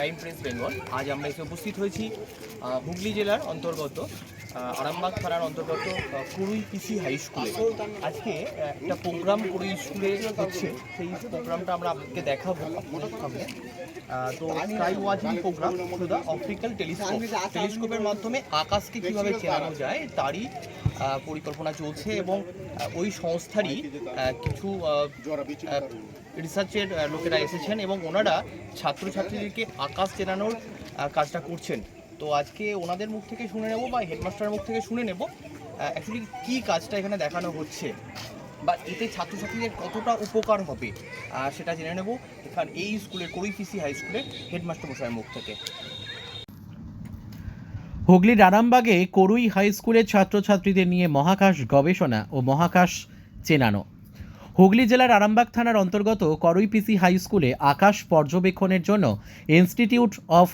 Crime press Bengal. আজ আমরা এসে উপস্থিত হয়েছি হুগলি জেলার অন্তর্গত আরামবাগ থানার অন্তর্গত কুড়ুই পিসি হাই স্কুলে। আজকে একটা প্রোগ্রাম কুড়ুই স্কুলে হচ্ছে। সেই প্রোগ্রামটা আমরা আপনাকে দেখাবো। তো sky watching program through the optical telescope টেলিস্কোপের মাধ্যমে আকাশকে কীভাবে চেনানো যায়, তারই পরিকল্পনা চলছে এবং ওই সংস্থারই কিছু রিসার্চের লোকেরা এসেছেন এবং ওনারা ছাত্রছাত্রীদেরকে আকাশ চেনানোর কাজটা করছেন। তো আজকে ওনাদের মুখ থেকে শুনে নেব বা হেডমাস্টারের মুখ থেকে শুনে নেব অ্যাকচুয়ালি কী কাজটা এখানে দেখানো হচ্ছে। বা এতে ছাত্রছাত্রীদের কতটা উপকার হবে সেটা জেনে নেব এখান এই স্কুলের করিফিসি হাই স্কুলের হেডমাস্টার মশাইয়ের মুখ থেকে। হুগলির আরামবাগে করুই হাই স্কুলের ছাত্রছাত্রীদের নিয়ে মহাকাশ গবেষণা ও মহাকাশ চেনানো। হুগলি জেলার আরামবাগ থানার অন্তর্গত করুইপিসি হাই স্কুলে আকাশ পর্যবেক্ষণের জন্য institute of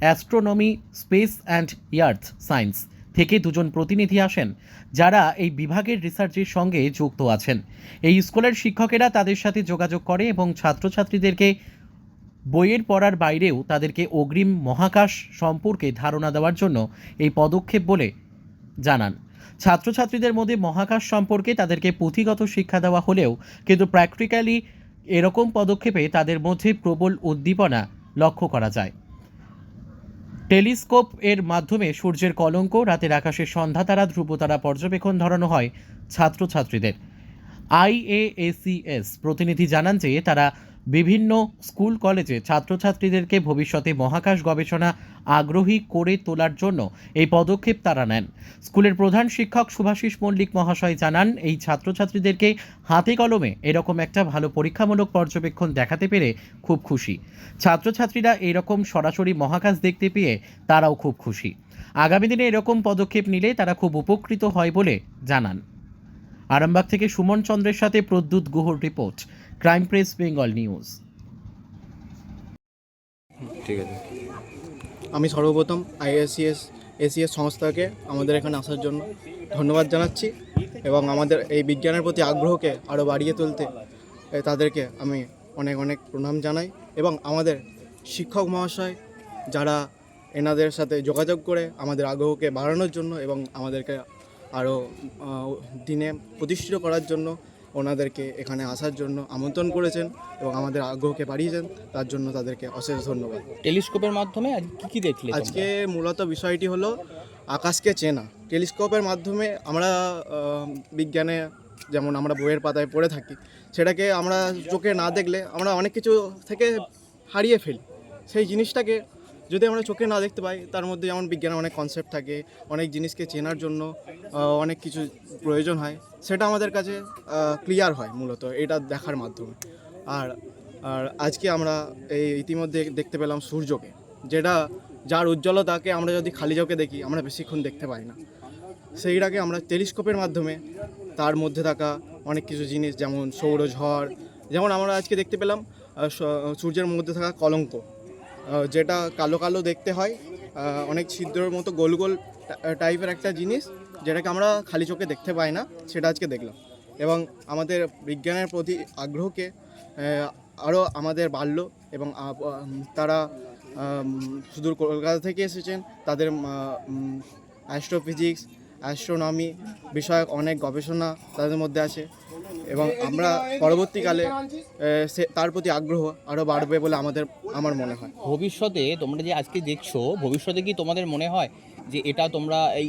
astronomy, space and earth science থেকে দুজন প্রতিনিধি আসেন, যারা এই বিভাগের রিসার্চের সঙ্গে যুক্ত আছেন। এই স্কুলের শিক্ষকেরা তাদের সাথে যোগাযোগ করে এবং ছাত্রছাত্রীদেরকে বইয়ের পড়ার বাইরেও তাদেরকে অগ্রিম মহাকাশ সম্পর্কে ধারণা দেওয়ার জন্য এই পদক্ষেপ বলে জানান। ছাত্রছাত্রীদের মধ্যে মহাকাশ সম্পর্কে তাদেরকে পুঁথিগত শিক্ষা দেওয়া হলেও কিন্তু প্র্যাকটিক্যালি এরকম পদক্ষেপে তাদের মধ্যে প্রবল উদ্দীপনা লক্ষ্য করা যায়। টেলিস্কোপ এর মাধ্যমে সূর্যের কলঙ্ক, রাতের আকাশে আকাশের ধ্রুব ধ্রুবতারা পর্যবেক্ষণ ধরানো হয় ছাত্রছাত্রীদের। আইএএসিএস প্রতিনিধি জানান যে তারা বিভিন্ন স্কুল, কলেজে ছাত্রছাত্রীদেরকে ভবিষ্যতে মহাকাশ গবেষণা আগ্রহী করে তোলার জন্য এই পদক্ষেপ তারা নেন। স্কুলের প্রধান শিক্ষক সুভাষিস মল্লিক মহাশয় জানান, এই ছাত্রছাত্রীদেরকে হাতে কলমে এরকম একটা ভালো পরীক্ষামূলক পর্যবেক্ষণ দেখাতে পেরে খুব খুশি। ছাত্রছাত্রীরা এরকম সরাসরি মহাকাশ দেখতে পেয়ে তারাও খুব খুশি। আগামী দিনে এরকম পদক্ষেপ নিলে তারা খুব উপকৃত হয় বলে জানান। আরামবাগ থেকে সুমন চন্দ্রের সাথে Pradyut গুহর report. Crime press Bengal news. ঠিক আছে। আমি সর্বপ্রথম আইএসসিএস এসিএস সংস্থাকে আমাদের এখানে আসার জন্য ধন্যবাদ জানাচ্ছি এবং আমাদের এই বিজ্ঞানের প্রতি আগ্রহকে আরও বাড়িয়ে তুলতে তাদেরকে আমি অনেক অনেক প্রণাম জানাই এবং আমাদের শিক্ষক মহাশয় যারা এনাদের সাথে যোগাযোগ করে আমাদের আগ্রহকে বাড়ানোর জন্য এবং আমাদেরকে আরও দিনে প্রতিষ্ঠিত করার জন্য ওনাদেরকে এখানে আসার জন্য আমন্ত্রণ করেছেন এবং আমাদের আগ্রহকে বাড়িয়েছেন তার জন্য তাদেরকে অশেষ ধন্যবাদ। টেলিস্কোপের মাধ্যমে আজ কি কি দেখলে আজকে মূলত বিষয়টি হলো আকাশকে চেনা। টেলিস্কোপের মাধ্যমে আমরা বিজ্ঞানে যেমন আমরা বইয়ের পাতায় পড়ে থাকি সেটাকে আমরা চোখে না দেখলে আমরা অনেক কিছু থেকে হারিয়ে ফেলি। সেই জিনিসটাকে যদি আমরা চোখে না দেখতে পাই, তার মধ্যে যেমন বিজ্ঞানের অনেক কনসেপ্ট থাকে, অনেক জিনিসকে চেনার জন্য অনেক কিছু প্রয়োজন হয়, সেটা আমাদের কাছে ক্লিয়ার হয় মূলত, এটা দেখার মাধ্যমে। আর আর আজকে আমরা এই ইতিমধ্যে দেখতে পেলাম সূর্যকে, যেটা, যার উজ্জ্বলতাকে আমরা যদি খালি চোখে দেখি, আমরা বেশিক্ষণ দেখতে পাই না। সেইটাকে আমরা টেলিস্কোপের মাধ্যমে, তার মধ্যে থাকা অনেক কিছু জিনিস, যেমন সৌরঝড়, যেমন আমরা আজকে দেখতে পেলাম সূর্যের মধ্যে থাকা কলঙ্ক যেটা কালো কালো দেখতে হয় অনেক ছিদ্রের মতো গোল গোল টাইপের একটা জিনিস, যেটাকে আমরা খালি চোখে দেখতে পাই না, সেটা আজকে দেখলাম। এবং আমাদের বিজ্ঞানের প্রতি আগ্রহকে আরও আমাদের বাড়লো এবং তারা সুদূর কলকাতা থেকে এসেছেন, তাদের অ্যাস্ট্রোফিজিক্স অ্যাস্ট্রোনমি বিষয়ক অনেক গবেষণা তাদের মধ্যে আছে। এবং আমরা পরবর্তীকালে সে তার প্রতি আগ্রহ আরও বাড়বে বলে আমাদের আমার মনে হয়। ভবিষ্যতে তোমরা যে আজকে দেখছ ভবিষ্যতে কি তোমাদের মনে হয় যে এটা তোমরা এই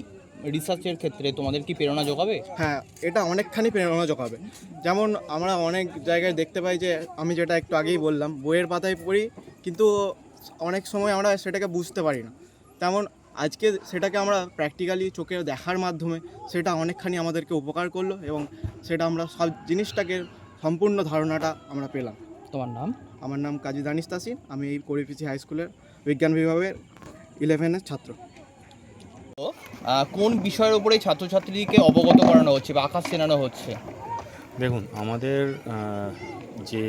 রিসার্চের ক্ষেত্রে তোমাদের কি প্রেরণা যোগাবে? হ্যাঁ এটা অনেকখানি প্রেরণা যোগাবে। যেমন আমরা অনেক জায়গায় দেখতে পাই যে আমি যেটা একটু আগেই বললাম বইয়ের পাতায় পড়ি কিন্তু অনেক সময় আমরা সেটাকে বুঝতে পারি না। তেমন আজকে সেটাকে আমরা প্র্যাকটিক্যালি চোখে দেখার মাধ্যমে সেটা অনেকখানি আমাদেরকে উপকার করল এবং সেটা আমরা সব জিনিসটাকে সম্পূর্ণ ধারণাটা আমরা পেলাম। তোমার নাম? আমার নাম কাজী দানিস তাসিন আমি এই করিপিসি হাই স্কুলের বিজ্ঞান বিভাগের ইলেভেনের ছাত্র। কোন বিষয়ের উপরে ছাত্রছাত্রীকে অবগত করানো হচ্ছে বা আকাশ চেনানো হচ্ছে? দেখুন আমাদের যে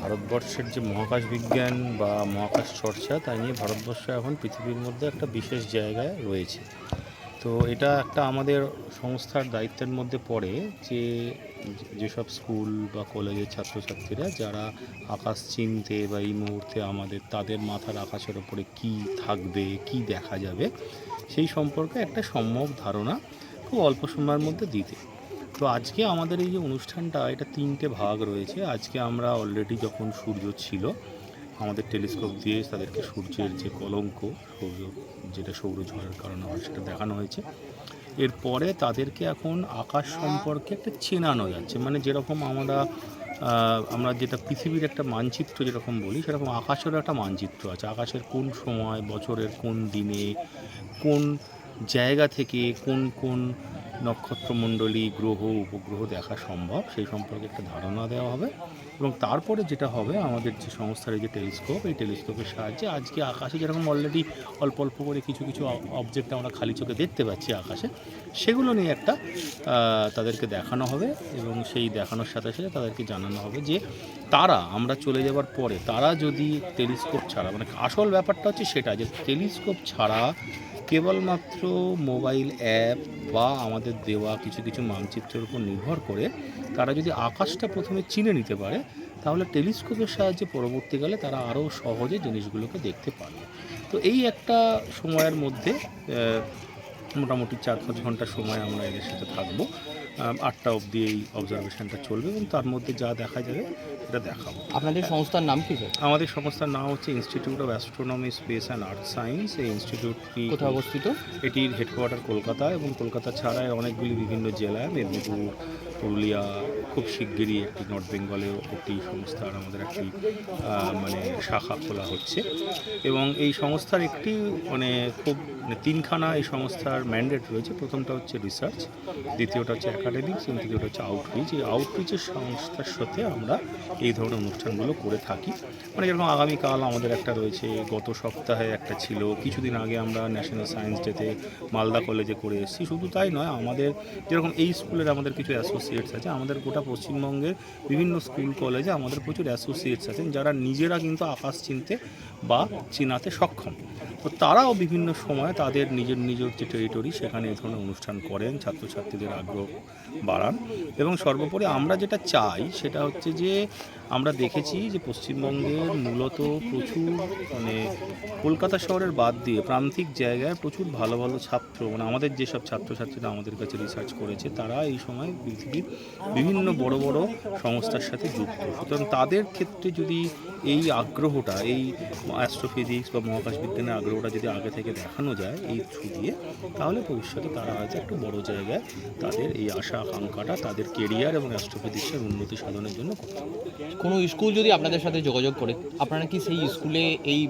ভারতবর্ষের যে মহাকাশ বিজ্ঞান বা মহাকাশ চর্চা, তাই নিয়ে ভারতবর্ষ এখন পৃথিবীর মধ্যে একটা বিশেষ জায়গায় রয়েছে। তো এটা একটা আমাদের সংস্থার দায়িত্বের মধ্যে পড়ে যে যেসব স্কুল বা কলেজের ছাত্রছাত্রীরা যারা আকাশ চিনতে বা এই মুহূর্তে আমাদের, তাদের মাথার আকাশের ওপরে কি থাকবে, কি দেখা যাবে, সেই সম্পর্কে একটা সম্যক ধারণা খুব অল্প সময়ের মধ্যে দিতে। তো আজকে আমাদের এই যে অনুষ্ঠানটা, এটা তিনটে ভাগ রয়েছে। আজকে আমরা অলরেডি যখন সূর্য ছিল, আমাদের টেলিস্কোপ দিয়ে তাদেরকে সূর্যের যে কলঙ্ক, সৌর, যেটা সৌরঝড়ের কারণে হয়, সেটা দেখানো হয়েছে। এরপরে তাদেরকে এখন আকাশ সম্পর্কে একটা চেনানো যাচ্ছে। মানে যেরকম আমরা আমরা যেটা পৃথিবীর একটা মানচিত্র যেরকম বলি, সেরকম আকাশেরও একটা মানচিত্র আছে। আকাশের কোন সময়, বছরের কোন দিনে, কোন জায়গা থেকে, কোন কোন নক্ষত্রমণ্ডলী, গ্রহ, উপগ্রহ দেখা সম্ভব। সেই সম্পর্কে একটা ধারণা দেওয়া হবে। এবং তারপরে যেটা হবে, আমাদের যে সংস্থার যে টেলিস্কোপ, এই টেলিস্কোপের সাহায্যে আজকে আকাশে যেরকম অলরেডি অল্প অল্প করে কিছু কিছু অবজেক্ট আমরা খালি চোখে দেখতে পাচ্ছি আকাশে, সেগুলো নিয়ে একটা তাদেরকে দেখানো হবে। এবং সেই দেখানোর সাথে সাথে তাদেরকে জানানো হবে যে তারা, আমরা চলে যাওয়ার পরে তারা যদি টেলিস্কোপ ছাড়া মানে আসল ব্যাপারটা হচ্ছে সেটা যে টেলিস্কোপ ছাড়া কেবলমাত্র মোবাইল অ্যাপ বা আমাদের দেওয়া কিছু কিছু মানচিত্রের উপর নির্ভর করে তারা যদি আকাশটা প্রথমে চিনে নিতে পারে, তাহলে টেলিস্কোপের সাহায্যে পরবর্তীকালে তারা আরও সহজে জিনিসগুলোকে দেখতে পারবে। তো এই একটা সময়ের মধ্যে মোটামুটি চার পাঁচ ঘণ্টা সময় আমরা এদের সাথে থাকব। আটটা অবধি এই অবজারভেশনটা চলবে এবং তার মধ্যে যা দেখা যাবে সেটা দেখাবো। আপনাদের সংস্থার নাম কি স্যার? আমাদের সংস্থার নাম হচ্ছে institute of astronomy space and earth science এই ইনস্টিটিউটটি কোথায় অবস্থিত? এটির হেডকোয়ার্টার কলকাতা এবং কলকাতা ছাড়াই অনেকগুলি বিভিন্ন জেলায় মেদিনীপুর পুরুলিয়া খুব শিগগিরই একটি নর্থ বেঙ্গলেও একটি সংস্থার আমাদের একটি মানে শাখা খোলা হচ্ছে। এবং এই সংস্থার একটি মানে খুব মানে তিনখানা এই সংস্থার ম্যান্ডেট রয়েছে। প্রথমটা হচ্ছে রিসার্চ দ্বিতীয়টা হচ্ছে একাডেমিক্স এবং তৃতীয়টা হচ্ছে আউটরিচ এই আউটরিচের সংস্থার সাথে আমরা এই ধরনের অনুষ্ঠানগুলো করে থাকি। মানে যেরকম আগামীকাল আমাদের একটা রয়েছে, গত সপ্তাহে একটা ছিল। কিছুদিন আগে আমরা ন্যাশনাল সায়েন্স ডেতে মালদা কলেজে করে এসেছি। শুধু তাই নয়, আমাদের যেরকম এই স্কুলের আমাদের কিছু অ্যাসোসিয়েটস আছে, আমাদের গোটা পশ্চিমবঙ্গের বিভিন্ন স্কুল, কলেজে আমাদের প্রচুর অ্যাসোসিয়েটস আছেন, যারা নিজেরা কিন্তু আকাশ চিনতে বা চিনাতে সক্ষম। তারাও বিভিন্ন সময় তাদের নিজের নিজের যে টেরিটরি সেখানে এই ধরনের অনুষ্ঠান করেন, ছাত্রছাত্রীদের আগ্রহ বাড়ান। এবং সর্বোপরি আমরা যেটা চাই, সেটা হচ্ছে যে আমরা দেখেছি যে পশ্চিমবঙ্গের মূলত প্রচুর মানে কলকাতা শহরের বাদ দিয়ে প্রান্তিক জায়গায় প্রচুর ভালো ভালো ছাত্র মানে আমাদের যেসব ছাত্রছাত্রীরা আমাদের কাছে রিসার্চ করেছে, তারা এই সময় পৃথিবীর বিভিন্ন বড় বড় সংস্থার সাথে যুক্ত। সুতরাং তাদের ক্ষেত্রে যদি এই আগ্রহটা এই অ্যাস্ট্রোফিজিক্স বা মহাকাশ বিজ্ঞানের আগ্রহটা যদি আগে থেকে দেখানো যায় এই থ্রু দিয়ে তাহলে ভবিষ্যতে তারা হয়তো একটু বড় জায়গায় তাদের এই আশা আকাঙ্ক্ষাটা তাদের কেরিয়ার এবং অ্যাস্ট্রোফিজিক্সের উন্নতি সাধনের জন্য কোনো স্কুল যদি আপনাদের সাথে যোগাযোগ করে আপনারা কি সেই স্কুলে এই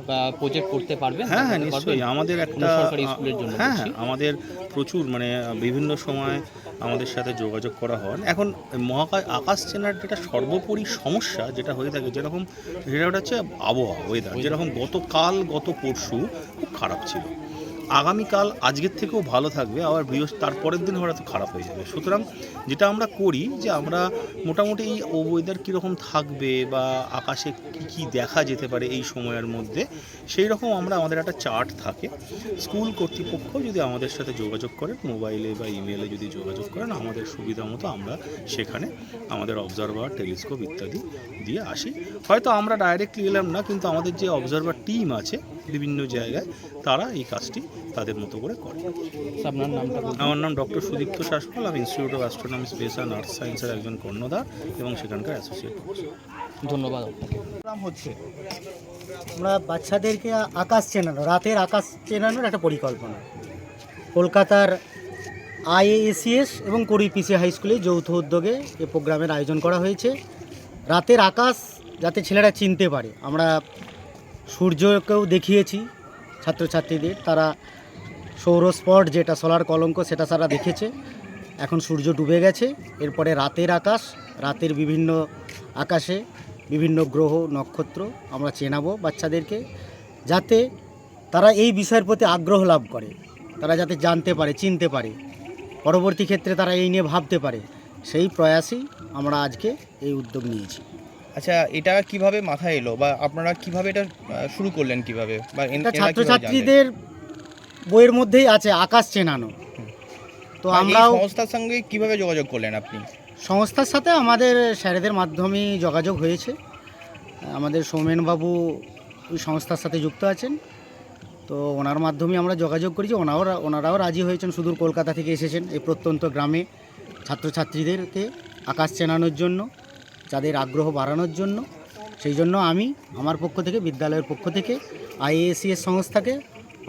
প্রজেক্ট করতে পারবেন? হ্যাঁ হ্যাঁ নিশ্চয়ই। আমাদের একটা সরকারি স্কুলের জন্য হ্যাঁ হ্যাঁ আমাদের প্রচুর মানে বিভিন্ন সময় আমাদের সাথে যোগাযোগ করা হয়। এখন মহাকাশ আকাশ চেনার যেটা সর্বোপরি সমস্যা যেটা হয়ে থাকে যেরকম সেটা হচ্ছে আবহাওয়া ওয়েদার যেরকম গতকাল গত পরশু খুব খারাপ ছিল। আগামীকাল আজকের থেকেও ভালো থাকবে, আবার বৃহস্প তারপরের দিন হয়তো খারাপ হয়ে যাবে। সুতরাং যেটা আমরা করি যে আমরা মোটামুটি এই ওয়েদার কীরকম থাকবে বা আকাশে কী কী দেখা যেতে পারে এই সময়ের মধ্যে, সেই রকম আমরা, আমাদের একটা চার্ট থাকে। স্কুল কর্তৃপক্ষ যদি আমাদের সাথে যোগাযোগ করেন মোবাইলে বা ইমেলে যদি যোগাযোগ করেন আমাদের সুবিধা মতো আমরা সেখানে আমাদের অবজারভার টেলিস্কোপ ইত্যাদি দিয়ে আসি। হয়তো আমরা ডাইরেক্টলি এলাম না, কিন্তু আমাদের যে অবজারভার টিম আছে বিভিন্ন জায়গায় তারা এই কাজটি তাদের মতো করে করে। আপনার নামটা। আমার নাম ডক্টর সুদীপ্ত শাসপাল আমি institute of astronomy space and earth সায়েন্সের একজন কর্ণধার এবং সেখানকার অ্যাসোসিয়েট ধন্যবাদ হচ্ছে আমরা বাচ্চাদেরকে আকাশ চেনানো রাতের আকাশ চেনানোর একটা পরিকল্পনা। কলকাতার আইএএসিএস এবং করিপিসি হাই স্কুলে যৌথ উদ্যোগে এ প্রোগ্রামের আয়োজন করা হয়েছে। রাতের আকাশ যাতে ছেলেরা চিনতে পারে আমরা সূর্যকেও দেখিয়েছি ছাত্রছাত্রীদের। তারা সৌর স্পট যেটা সোলার কলঙ্ক, সেটা তারা দেখেছে। এখন সূর্য ডুবে গেছে। এরপরে রাতের আকাশ, রাতের বিভিন্ন আকাশে বিভিন্ন গ্রহ, নক্ষত্র আমরা চেনাবো বাচ্চাদেরকে, যাতে তারা এই বিষয়ের প্রতি আগ্রহ লাভ করে। তারা যাতে জানতে পারে, চিনতে পারে। পরবর্তী ক্ষেত্রে তারা এই নিয়ে ভাবতে পারে। সেই প্রয়াসই আমরা আজকে এই উদ্যোগ নিয়েছি। আচ্ছা এটা কীভাবে মাথায় এলো বা আপনারা কীভাবে এটা শুরু করলেন কীভাবে? বা ছাত্রছাত্রীদের বইয়ের মধ্যেই আছে আকাশ চেনানো। তো আমরাও সংস্থার সঙ্গে কীভাবে যোগাযোগ করলেন আপনি? সংস্থার সাথে আমাদের স্যারেদের মাধ্যমেই যোগাযোগ হয়েছে। আমাদের সৌমেনবাবু ওই সংস্থার সাথে যুক্ত আছেন। তো ওনার মাধ্যমে আমরা যোগাযোগ করেছি। ওনারাও ওনারাও রাজি হয়েছেন সুদূর কলকাতা থেকে এসেছেন এই প্রত্যন্ত গ্রামে ছাত্রছাত্রীদেরকে আকাশ চেনানোর জন্য। যাদের আগ্রহ বাড়ানোর জন্য। সেই জন্য আমি আমার পক্ষ থেকে বিদ্যালয়ের পক্ষ থেকে আইএসিএস সংস্থাকে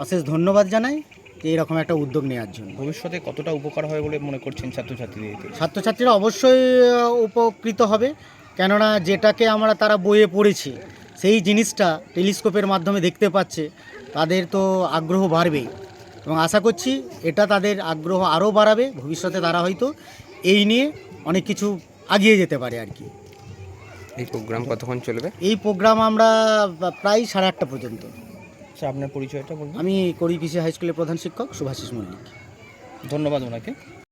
অশেষ ধন্যবাদ জানাই যে এরকম একটা উদ্যোগ নেওয়ার জন্য। ভবিষ্যতে কতটা উপকার হবে বলে মনে করছেন ছাত্রছাত্রীদেরকে ছাত্রছাত্রীরা অবশ্যই উপকৃত হবে। কেননা যেটাকে আমরা তারা বইয়ে পড়েছি সেই জিনিসটা টেলিস্কোপের মাধ্যমে দেখতে পাচ্ছে তাদের তো আগ্রহ বাড়বেই। এবং আশা করছি এটা তাদের আগ্রহ আরও বাড়াবে ভবিষ্যতে তারা হয়তো এই নিয়ে অনেক কিছু আগিয়ে যেতে পারে আর কি। এই প্রোগ্রাম কতক্ষণ চলবে? এই প্রোগ্রাম আমরা প্রায় সাড়ে আটটা পর্যন্ত। আচ্ছা আপনার পরিচয়টা বলুন। আমি করিপিসি হাই স্কুলের প্রধান শিক্ষক শুভাশিস মল্লিক। ধন্যবাদ ওনাকে।